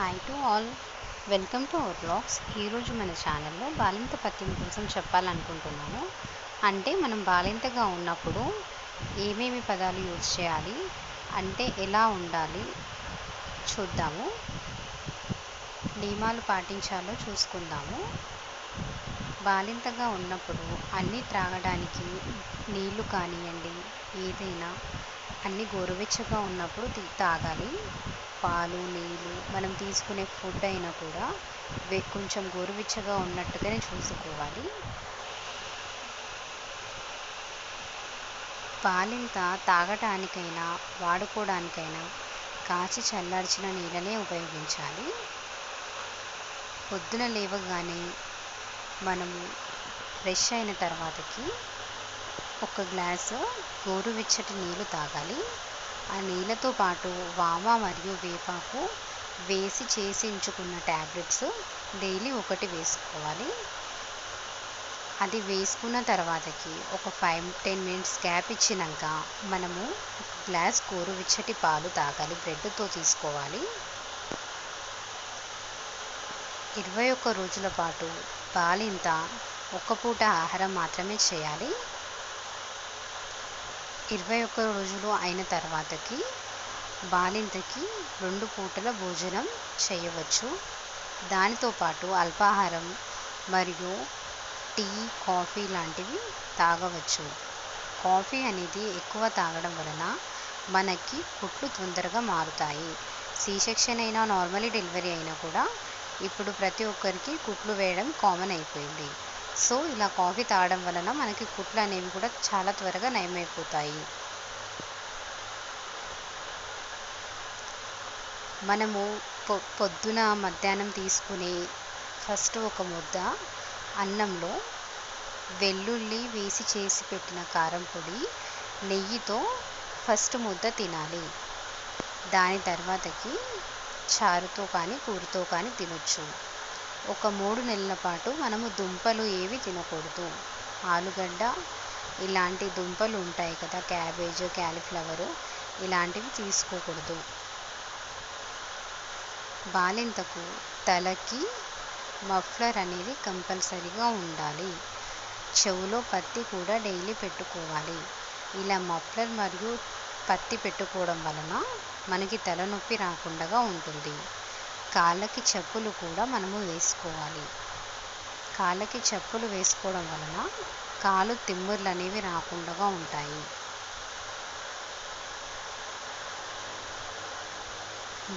Hi to all welcome to our blogs ఈరోజు మన ఛానల్లో బాలింత పత్యం కోసం చెప్పాలనుకుంటున్నాను. అంటే మనం బాలింతగా ఉన్నప్పుడు ఏమేమి పదాలు యూజ్ చేయాలి? అంటే ఎలా ఉండాలి? చూద్దాము. నియమాలు పాటించాలో చూసుకుందాము. బాలింతగా ఉన్నప్పుడు అన్నీ త్రాగడానికి నీళ్ళు కానివ్వండి ఏదైనా అన్నీ గోరువెచ్చగా ఉన్నప్పుడు తాగాలి. పాలు నీళ్ళు మనం తీసుకునే ఫుడ్ అయినా కూడా కొంచెం గోరువెచ్చగా ఉన్నట్టుగానే చూసుకోవాలి. పాలింత తాగటానికైనా వాడుకోవడానికైనా కాచి చల్లార్చిన నీళ్ళనే ఉపయోగించాలి. పొద్దున లేవగానే మనము ఫ్రెష్ అయిన తర్వాతకి ఒక గ్లాసు గోరువెచ్చటి నీళ్ళు తాగాలి. ఆ నీళ్ళతో పాటు వామ మరియు వేపాకు వేసి చేసి ఉంచుకున్న ట్యాబ్లెట్స్ డైలీ ఒకటి వేసుకోవాలి. అది వేసుకున్న తర్వాతకి ఒక ఫైవ్ టెన్ మినిట్స్ గ్యాప్ ఇచ్చినాక మనము ఒక గ్లాస్ గోరువెచ్చటి పాలు తాగాలి బ్రెడ్తో తీసుకోవాలి. ఇరవై ఒక్క రోజుల పాటు బాలింత ఒక్క పూట ఆహారం మాత్రమే చేయాలి. ఇరవై ఒక్క రోజులు అయిన తర్వాతకి బాలింతకి రెండు పూటల భోజనం చేయవచ్చు. దానితో పాటు అల్పాహారం మరియు టీ కాఫీ లాంటివి తాగవచ్చు. కాఫీ అనేది ఎక్కువ తాగడం వలన మనకి కుట్లు తొందరగా మారుతాయి. సి సెక్షన్ అయినా నార్మలీ డెలివరీ అయినా కూడా ఇప్పుడు ప్రతి ఒక్కరికి కుట్లు వేయడం కామన్ అయిపోయింది. సో ఇలా కాఫీ తాగడం వలన మనకి కుట్లు అనేవి కూడా చాలా త్వరగా నయమైపోతాయి. మనము పొ పొద్దున మధ్యాహ్నం తీసుకునే ఫస్ట్ ఒక ముద్ద అన్నంలో వెల్లుల్లి వేసి చేసి పెట్టిన కారం పొడి నెయ్యితో ఫస్ట్ ముద్ద తినాలి. దాని తర్వాతకి చారుతో కానీ కూరతో కానీ తినొచ్చు. ఒక మూడు నెలల పాటు మనము దుంపలు ఏవి తినకూడదు. ఆలుగడ్డ ఇలాంటి దుంపలు ఉంటాయి కదా క్యాబేజ్ క్యాలీఫ్లవరు ఇలాంటివి తీసుకోకూడదు. బాలింతకు తలకి మఫ్లర్ అనేది కంపల్సరీగా ఉండాలి. చెవులో పత్తి కూడా డైలీ పెట్టుకోవాలి. ఇలా మఫ్లర్ మరియు పత్తి పెట్టుకోవడం వలన మనకి తలనొప్పి రాకుండా ఉంటుంది. కాళ్ళకి చెప్పులు కూడా మనము వేసుకోవాలి. కాళ్ళకి చెప్పులు వేసుకోవడం వలన కాలు తిమ్ముర్లు అనేవి రాకుండా ఉంటాయి.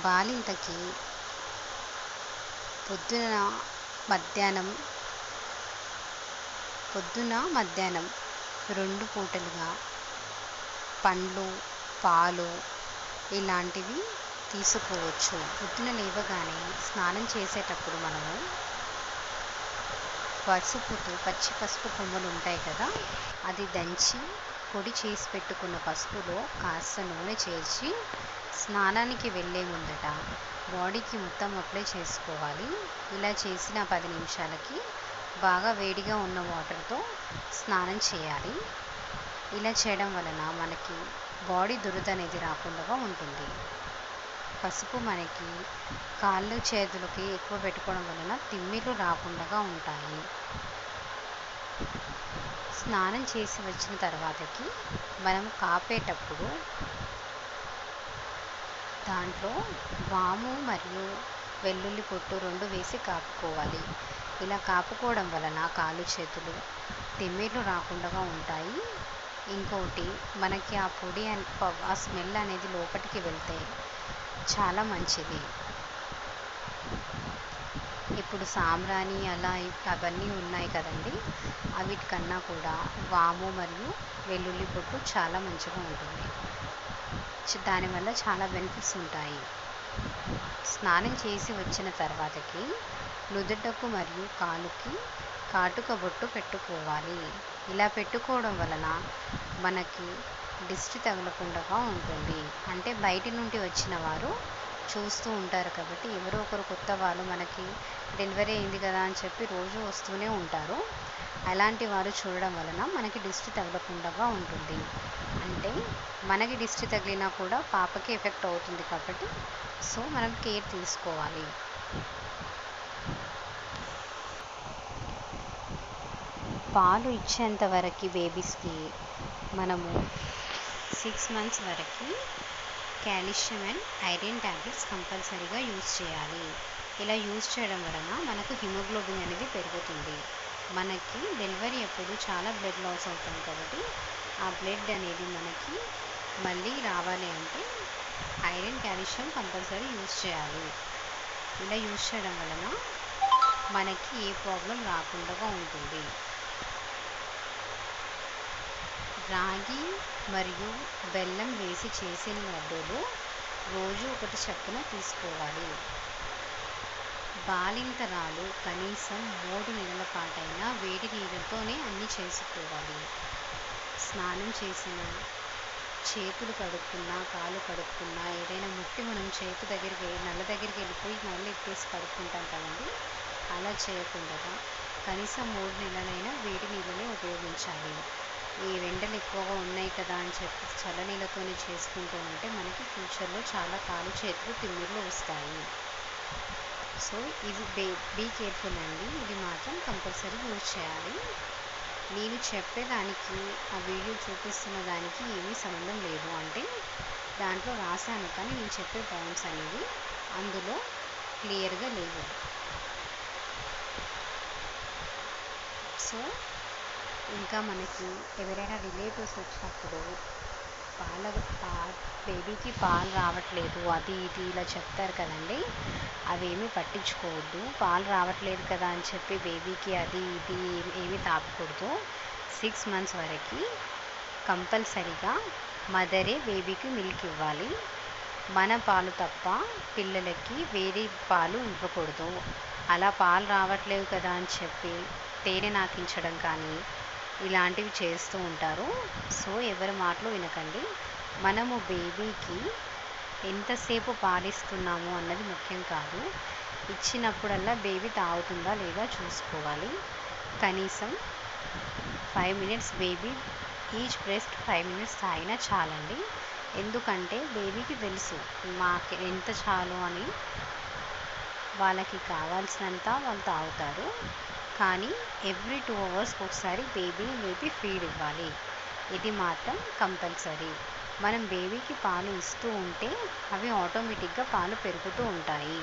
బాలింతకి పొద్దున మధ్యాహ్నం పొద్దున మధ్యాహ్నం రెండు పూటలుగా పండ్లు పాలు ఇలాంటివి తీసుకోవచ్చు. పొద్దున లేవగానే స్నానం చేసేటప్పుడు మనము పసుపుతో పచ్చి పసుపు కొమ్మలు ఉంటాయి కదా అది దంచి పొడి చేసి పెట్టుకున్న పసుపులో కాస్త నూనె చేర్చి స్నానానికి వెళ్ళే ముందట బాడీకి మొత్తం అప్లై చేసుకోవాలి. ఇలా చేసిన పది నిమిషాలకి బాగా వేడిగా ఉన్న వాటర్తో స్నానం చేయాలి. ఇలా చేయడం వలన మనకి బాడీ దురద అనేది రాకుండా ఉంటుంది. పసుపు మనకి కాళ్ళు చేతులకి ఎక్కువ పెట్టుకోవడం వలన తిమ్మిర్లు రాకుండా ఉంటాయి. స్నానం చేసి వచ్చిన తర్వాతకి మనం కాపేటప్పుడు దాంట్లో వాము మరియు వెల్లుల్లి పొట్టు రెండు వేసి కాపుకోవాలి. ఇలా కాపుకోవడం వలన కాళ్ళు చేతులు తిమ్మిర్లు రాకుండా ఉంటాయి. ఇంకోటి మనకి ఆ పొడి ప- ఆ స్మెల్ అనేది లోపలికి వెళ్తే చాలా మంచిది. ఇప్పుడు సాంబ్రాణి అలా అవన్నీ ఉన్నాయి కదండి. అవిటికన్నా కూడా వాము మరియు వెల్లుల్లి పొట్టు చాలా మంచిగా ఉంటుంది. దానివల్ల చాలా బెనిఫిట్స్ ఉంటాయి. స్నానం చేసి వచ్చిన తర్వాతకి నుదుటకు మరియు కాలుకి కాటుక బొట్టు పెట్టుకోవాలి. ఇలా పెట్టుకోవడం వలన మనకి దిష్టి తగలకుండా ఉంటుంది. అంటే బయటి నుండి వచ్చిన వారు చూస్తూ ఉంటారు కాబట్టి ఎవరో ఒకరు కొత్త వాళ్ళు మనకి డెలివరీ అయింది కదా అని చెప్పి రోజు వస్తూనే ఉంటారు. అలాంటి వారు చూడడం వలన మనకి దిష్టి తగలకుండా ఉంటుంది. అంటే మనకి దిష్టి తగిలినా కూడా పాపకి ఎఫెక్ట్ అవుతుంది కాబట్టి సో మనం కేర్ తీసుకోవాలి. పాలు ఇచ్చేంత వరకు బేబీస్కి మనము సిక్స్ మంత్స్ వరకు కాల్షియం అండ్ ఐరన్ ట్యాబ్లెట్స్ కంపల్సరీగా యూజ్ చేయాలి. ఇలా యూజ్ చేయడం వలన మనకు హిమోగ్లోబిన్ అనేది పెరుగుతుంది. మనకి డెలివరీ అప్పుడు చాలా బ్లడ్ లాస్ అవుతాం కాబట్టి ఆ బ్లడ్ అనేది మనకి మళ్ళీ రావాలి అంటే ఐరన్ కాల్షియం కంపల్సరీ యూజ్ చేయాలి. ఇలా యూజ్ చేయడం వలన మనకి ఏ ప్రాబ్లం రాకుండా ఉంటుంది. రాగి మరియు బెల్లం వేసి చేసిన లడ్డూలు రోజు ఒకటి చప్పున తీసుకోవాలి. బాలింతరాలు కనీసం మూడు నెలల పాటైనా వేడి నీళ్ళతోనే అన్నీ చేసుకోవాలి. స్నానం చేసిన చేతులు కడుక్కున్నా కాలు కడుక్కున్నా ఏదైనా ముట్టి మనం చేతు దగ్గరికి నల్ల దగ్గరికి వెళ్ళిపోయి నల్ల ఎత్తేసి కడుక్కుంటాం కదండి. అలా చేయకుండా కనీసం మూడు నెలలైనా వేడి నీళ్ళనే ఉపయోగించాలి. ఈ ఎండలు ఎక్కువగా ఉన్నాయి కదా అని చెప్పి చల్లనీళ్ళతోనే చేసుకుంటూ ఉంటే మనకి ఫ్యూచర్లో చాలా కాలు చేతులు తిమ్మిర్లు వస్తాయి. సో ఇది బే బీ కేర్ఫుల్ అండి. ఇది మాత్రం కంపల్సరీ యూజ్ చేయాలి. నేను చెప్పేదానికి ఆ వీడియో చూపిస్తున్న దానికి ఏమీ సంబంధం లేదు. అంటే దాంట్లో రాశాను కానీ నేను చెప్పే పాయింట్స్ అనేవి అందులో క్లియర్గా లేవు. సో ఇంకా మనకి ఎవరైనా రిలేటివ్స్ వచ్చినప్పుడు పాల బేబీకి పాలు రావట్లేదు అది ఇది ఇలా చెప్తారు కదండి. అవేమీ పట్టించుకోవద్దు. పాలు రావట్లేదు కదా అని చెప్పి బేబీకి అది ఇది ఏమీ తాపకూడదు సిక్స్ మంత్స్ వరకు కంపల్సరీగా మదరే బేబీకి మిల్క్ ఇవ్వాలి. మన పాలు తప్ప పిల్లలకి వేరే పాలు ఇవ్వకూడదు. అలా పాలు రావట్లేవు కదా అని చెప్పి తేనె నాకించడం కానీ ఇలాంటివి చేస్తూ ఉంటారు. సో ఎవరి మాటలు వినకండి. మనము బేబీకి ఎంతసేపు పాలిస్తున్నాము అన్నది ముఖ్యం కాదు. ఇచ్చినప్పుడల్లా బేబీ తాగుతుందా లేదా చూసుకోవాలి. కనీసం five minutes baby each breast five minutes తాగినా చాలండి. ఎందుకంటే బేబీకి తెలుసు మాకు ఎంత చాలు అని వాళ్ళకి కావాల్సినంత వాళ్ళు తాగుతారు. కానీ ఎవ్రీ టూ అవర్స్కి ఒకసారి బేబీని లేపి ఫీడ్ ఇవ్వాలి. ఇది మాత్రం కంపల్సరీ మనం బేబీకి పాలు ఇస్తూ ఉంటే అవి ఆటోమేటిక్గా పాలు పెరుగుతూ ఉంటాయి.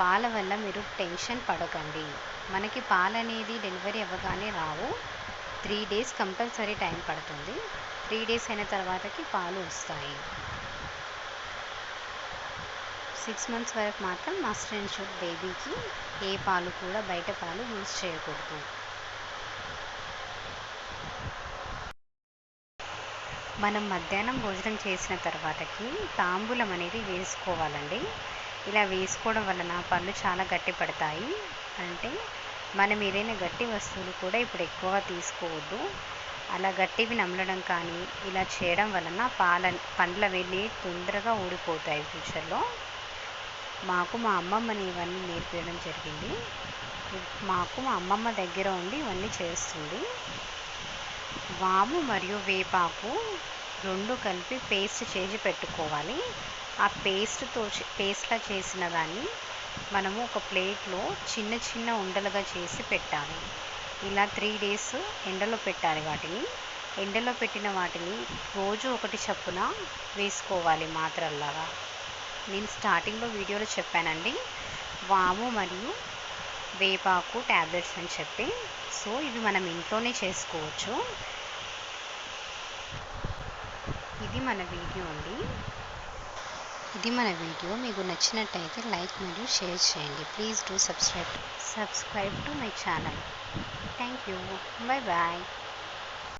పాల వల్ల మీరు టెన్షన్ పడకండి. మనకి పాలు అనేది డెలివరీ అవ్వగానే రావు. త్రీ డేస్ కంపల్సరీ టైం పడుతుంది. త్రీ డేస్ అయిన తర్వాతకి పాలు వస్తాయి. సిక్స్ మంత్స్ వరకు మాత్రం మస్ట్ అండ్ షుడ్ బేబీకి ఏ పాలు కూడా బయట పాలు యూజ్ చేయకూడదు. మనం మధ్యాహ్నం భోజనం చేసిన తర్వాతకి తాంబూలం అనేది వేసుకోవాలండి. ఇలా వేసుకోవడం వలన పళ్ళు చాలా గట్టి పడతాయి. అంటే మనం ఏదైనా గట్టి వస్తువులు కూడా ఇప్పుడు ఎక్కువగా తీసుకోవద్దు. అలా గట్టివి నమలడం కానీ ఇలా చేయడం వలన పాల పండ్లవి తొందరగా ఊడిపోతాయి ఫ్యూచర్లో. మాకు మా అమ్మమ్మని ఇవన్నీ నేర్పించడం జరిగింది. మాకు మా అమ్మమ్మ దగ్గర ఉండి ఇవన్నీ చేస్తుంది. వాము మరియు వేపాకు రెండు కలిపి పేస్ట్ చేసి పెట్టుకోవాలి. ఆ పేస్ట్తో పేస్ట్లా చేసిన దాన్ని మనము ఒక ప్లేట్లో చిన్న చిన్న ఉండలుగా చేసి పెట్టాలి. ఇలా త్రీ డేస్ ఎండలో పెట్టాలి వాటిని. ఎండలో పెట్టిన వాటిని రోజు ఒకటి చప్పున వేసుకోవాలి మాత్రల్లాగా. నేను స్టార్టింగ్లో వీడియోలో చెప్పానండి. వాము మరియు వేపాకు ట్యాబ్లెట్స్ అని చెప్పి. సో ఇవి మనం ఇంట్లోనే చేసుకోవచ్చు. ఇది మన వీడియో అండి. ఇది మన వీడియో. మీకు నచ్చినట్టయితే లైక్ మరియు షేర్ చేయండి. Please do subscribe. Subscribe to my channel. Thank you. Bye bye.